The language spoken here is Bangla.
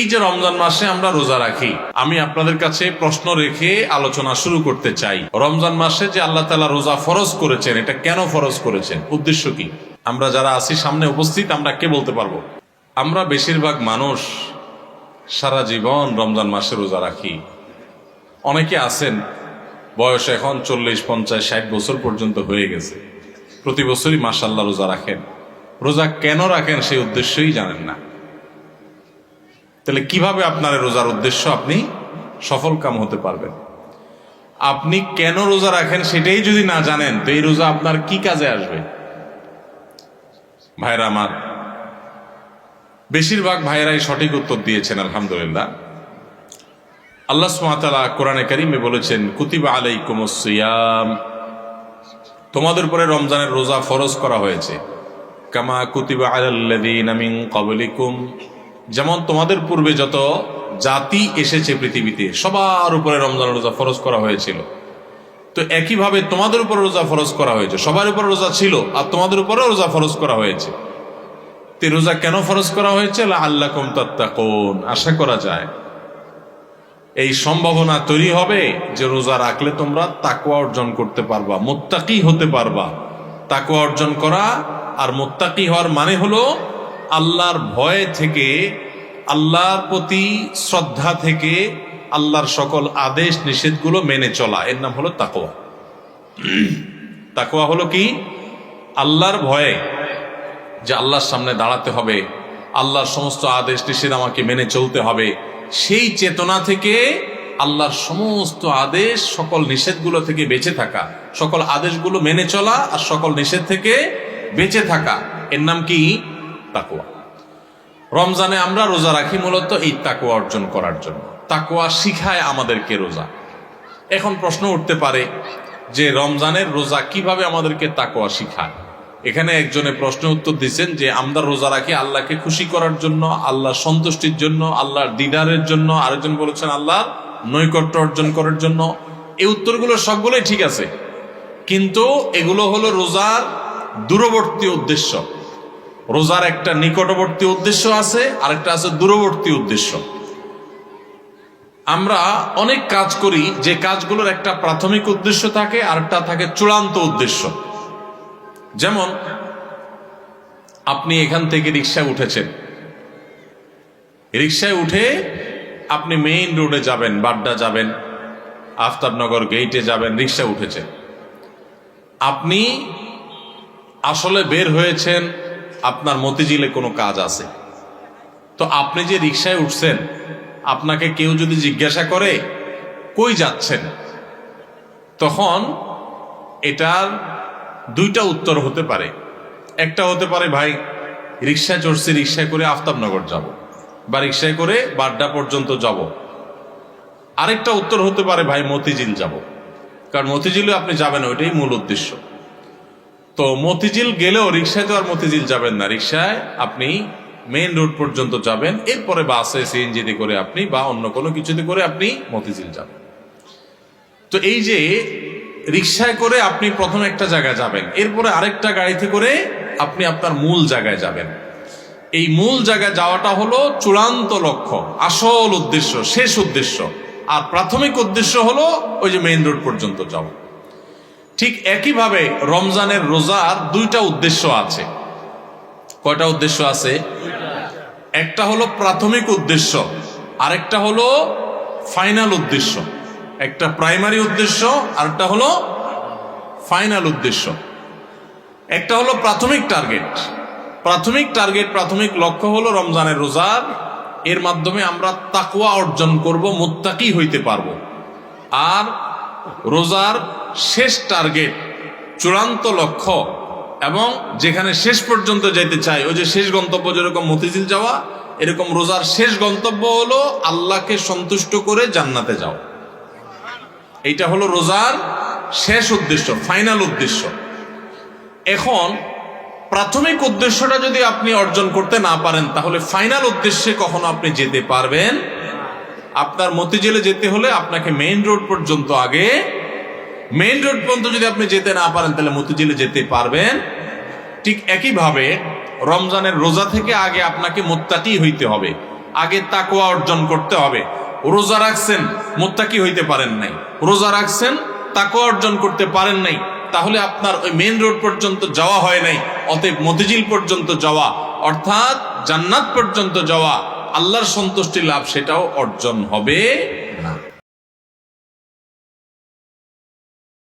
এই যে রমজান মাসে আমরা রোজা রাখি, আমি আপনাদের কাছে প্রশ্ন রেখে আলোচনা শুরু করতে চাই। রমজান মাসে যে আল্লাহ তালা রোজা ফরজ করেছেন, এটা কেন ফরজ করেছেন? উদ্দেশ্য কি? আমরা যারা আছি সামনে উপস্থিত, আমরা কে বলতে পারব? আমরা বেশিরভাগ মানুষ সারা জীবন রমজান মাসে রোজা রাখি। অনেকে আছেন, বয়স এখন চল্লিশ, পঞ্চাশ, ষাট বছর পর্যন্ত হয়ে গেছে। প্রতি বছরই মাসাল্লাহ রোজা রাখেন। রোজা কেন রাখেন সেই উদ্দেশ্যই জানেন না। তাহলে কীভাবে আপনার রোজার উদ্দেশ্য আপনি সফল কাম হতে পারবেন? আপনি কেন রোজা রাখেন সেটাই যদি না জানেন, তো এই রোজা আপনার কি কাজে আসবে? ভাইরা আমার, বেশিরভাগ ভাইয়েরাই সঠিক উত্তর দিয়েছেন, আলহামদুলিল্লাহ। আল্লাহ সুমাতালা কোরআনে কারিমে বলেছেন, কুতিবা আলাই সিয়াম। তোমাদের উপরে রমজানের রোজা ফরজ করা হয়েছে। কামা কুতিবা আলাল্লাযীনা মিন ক্বাবলিকুম। যেমন তোমাদের পূর্বে যত জাতি এসেছে পৃথিবীতে, সবার উপরে রমজান রোজা ফরজ করা হয়েছিল। তো একইভাবে তোমাদের উপরে রোজা ফরজ করা হয়েছে, সবার উপরে রোজা ছিল, আর তোমাদের উপরে রোজা ফরজ করা হয়েছে। তে রোজা কেন ফরজ করা হয়েছে? আল্লাহ কম কোন আশা করা যায়। এই সম্ভাবনা তৈরি হবে যে রোজা রাখলে তোমরা তাকুয়া অর্জন করতে পারবা, মোত্তাকি হতে পারবা। তাকুয়া অর্জন করা আর মোত্তাকি হওয়ার মানে হলো আল্লাহর ভয় থেকে, আল্লাহর প্রতি শ্রদ্ধা থেকে আল্লাহর সকল আদেশ নিষেধগুলো মেনে চলা। এর নাম হলো তাকোয়া তাকোয়া হলো কি? আল্লাহর ভয়ে যে আল্লাহর সামনে দাঁড়াতে হবে, আল্লাহর সমস্ত আদেশ নিষেধ আমাকে মেনে চলতে হবে, সেই চেতনা থেকে আল্লাহর সমস্ত আদেশ, সকল নিষেধগুলো থেকে বেঁচে থাকা, সকল আদেশগুলো মেনে চলা আর সকল নিষেধ থেকে বেঁচে থাকা। এর নাম কি? তাকুয়া রমজানে আমরা রোজা রাখি মূলত এই তাকুয়া অর্জন করার জন্য। তাকুয়া শিখায় আমাদেরকে রোজা। এখন প্রশ্ন উঠতে পারে যে রমজানের রোজা কীভাবে আমাদেরকে তাকুয়া শিখায়? এখানে একজনে প্রশ্ন উত্তর দিচ্ছেন যে আমরা রোজা রাখি আল্লাহকে খুশি করার জন্য, আল্লাহর সন্তুষ্টির জন্য, আল্লাহর দিদারের জন্য, আরেকজন বলেছেন আল্লাহর নৈকট্য অর্জন করার জন্য। এই উত্তরগুলো সবগুলোই ঠিক আছে। কিন্তু এগুলো হলো রোজার দূরবর্তী উদ্দেশ্য। রোজার একটা নিকটবর্তী উদ্দেশ্য আছে, আরেকটা আছে দূরবর্তী উদ্দেশ্য। আমরা অনেক কাজ করি, যে কাজগুলোর একটা প্রাথমিক উদ্দেশ্য থাকে, আরেকটা থাকে চূড়ান্ত উদ্দেশ্য। যেমন, আপনি এখান থেকে রিক্সায় উঠেছেন। রিক্সায় উঠে আপনি মেইন রোডে যাবেন, বাড্ডা যাবেন, আফতাবনগর গেইটে যাবেন রিক্সা উঠেছেন। আপনি আসলে বের হয়েছেন আপনার মতিঝিলে কোনো কাজ আছে? তো আপনি যে রিক্সায় উঠছেন, আপনাকে কেউ যদি জিজ্ঞাসা করে, কই যাচ্ছেন? তখন এটার দুইটা উত্তর হতে পারে। একটা হতে পারে, ভাই রিক্সায় চড়ছি রিক্সায় করে আফতাবনগর যাব বা রিক্সায় করে বাড্ডা পর্যন্ত যাব। আরেকটা উত্তর হতে পারে, ভাই, মতিঝিল যাব। কারণ মতিঝিলে আপনি যাবেন ওইটাই মূল উদ্দেশ্য। তো মতিঝিল গেলেও রিক্সায় তো আর মতিঝিল যাবেন না। রিক্সায় আপনি মেইন রোড পর্যন্ত যাবেন, এরপরে বাসে সিএনজিতে করে আপনি বা অন্য কোনো কিছুতে করে আপনি মতিঝিল যাবেন। তো এই যে রিক্সায় করে আপনি প্রথম একটা জায়গায় যাবেন, এরপরে আরেকটা গাড়িতে করে আপনি আপনার মূল জায়গায় যাবেন। এই মূল জায়গায় যাওয়াটা হলো চূড়ান্ত লক্ষ্য, আসল উদ্দেশ্য, শেষ উদ্দেশ্য। আর প্রাথমিক উদ্দেশ্য হলো ওই যে মেইন রোড পর্যন্ত যাওয়া। ঠিক একইভাবে রমজানের রোজার দুইটা উদ্দেশ্য আছে। কয়টা উদ্দেশ্য আছে? একটা হলো প্রাথমিক উদ্দেশ্য, আরেকটা হলো ফাইনাল উদ্দেশ্য। একটা প্রাইমারি উদ্দেশ্য, আরেকটা হলো ফাইনাল উদ্দেশ্য। একটা হলো প্রাথমিক টার্গেট। প্রাথমিক টার্গেট, প্রাথমিক লক্ষ্য হলো রমজানের রোজার এর মাধ্যমে আমরা তাকুয়া অর্জন করব, মুত্তাকি হইতে পারব। আর রোজার শেষ টার্গেট, চূড়ান্ত লক্ষ্য এবং যেখানে শেষ পর্যন্ত যেতে চাই ওই যে শেষ গন্তব্য যেরকম মতিঝিল যাওয়া, এরকম রোজার শেষ গন্তব্য হলো আল্লাহকে সন্তুষ্ট করে জান্নাতে যাও এইটা হলো রোজার শেষ উদ্দেশ্য, ফাইনাল উদ্দেশ্য। এখন প্রাথমিক উদ্দেশ্যটা যদি আপনি অর্জন করতে না পারেন, তাহলে ফাইনাল উদ্দেশ্যে কখনো আপনি যেতে পারবেন আপনার মতিঝিলে যেতে হলে আপনাকে মেইন রোড পর্যন্ত আগে মেইন রোড পর্যন্ত যদি আপনি যেতে না পারেন, তাহলে মতিঝিলে যেতে পারবেন। ঠিক একইভাবে রমজানের রোজা থেকে আগে আপনাকে মোত্তাকি হইতে হবে। আগে তাকওয়া অর্জন করতে হবে। রোজা রাখছেন, মোত্তাকি হইতে পারেন নাই। রোজা রাখছেন, তাকওয়া অর্জন করতে পারেন নাই। তাহলে আপনার ওই মেন রোড পর্যন্ত যাওয়া হয় নাই, অতএব মতিঝিল পর্যন্ত যাওয়া, অর্থাৎ জান্নাত পর্যন্ত যাওয়া আল্লাহর সন্তুষ্টি লাভ সেটাও অর্জন হবে।